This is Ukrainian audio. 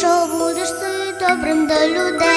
Що будеш ти добрим до людей.